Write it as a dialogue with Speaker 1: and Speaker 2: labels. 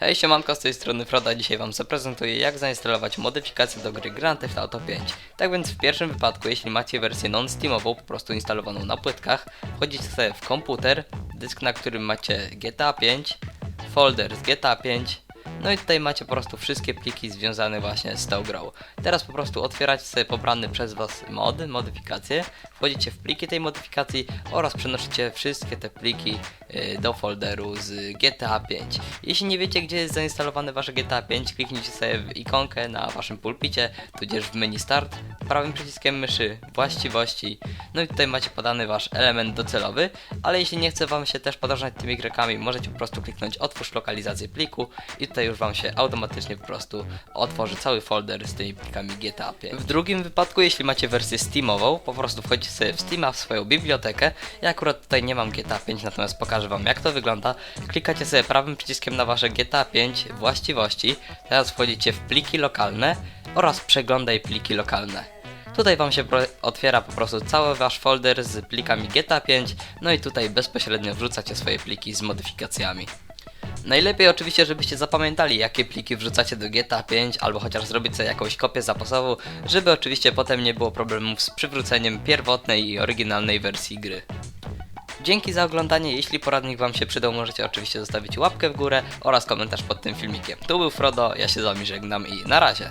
Speaker 1: Hej siemanko, z tej strony Froda, dzisiaj wam zaprezentuję jak zainstalować modyfikację do gry Grand Theft Auto 5. Tak więc w pierwszym wypadku, jeśli macie wersję non-steamową, po prostu instalowaną na płytkach, wchodzicie sobie w komputer, dysk na którym macie GTA 5, folder z GTA 5, no i tutaj macie po prostu wszystkie pliki związane właśnie z tą grą. Teraz po prostu otwieracie sobie pobrany przez was mod, modyfikacje, wchodzicie w pliki tej modyfikacji oraz przenosicie wszystkie te pliki y, do folderu z GTA 5. Jeśli nie wiecie gdzie jest zainstalowane wasze GTA 5, kliknijcie sobie w ikonkę na waszym pulpicie, tudzież w menu start, prawym przyciskiem myszy właściwości, no i tutaj macie podany wasz element docelowy, ale jeśli nie chce wam się też podążać tymi krokami, możecie po prostu kliknąć otwórz lokalizację pliku i tutaj już wam się automatycznie po prostu otworzy cały folder z tymi plikami GTA 5. W drugim wypadku, jeśli macie wersję Steamową, po prostu wchodzicie sobie w Steama w swoją bibliotekę. Ja akurat tutaj nie mam GTA 5, natomiast pokażę wam jak to wygląda. Klikacie sobie prawym przyciskiem na wasze GTA 5 właściwości. Teraz wchodzicie w pliki lokalne oraz przeglądaj pliki lokalne. Tutaj Wam się otwiera po prostu cały Wasz folder z plikami GTA 5, no i tutaj bezpośrednio wrzucacie swoje pliki z modyfikacjami. Najlepiej oczywiście, żebyście zapamiętali, jakie pliki wrzucacie do GTA 5, albo chociaż zrobić sobie jakąś kopię zapasową, żeby oczywiście potem nie było problemów z przywróceniem pierwotnej i oryginalnej wersji gry. Dzięki za oglądanie, jeśli poradnik Wam się przydał, możecie oczywiście zostawić łapkę w górę oraz komentarz pod tym filmikiem. Tu był Frodo, ja się z Wami żegnam i na razie.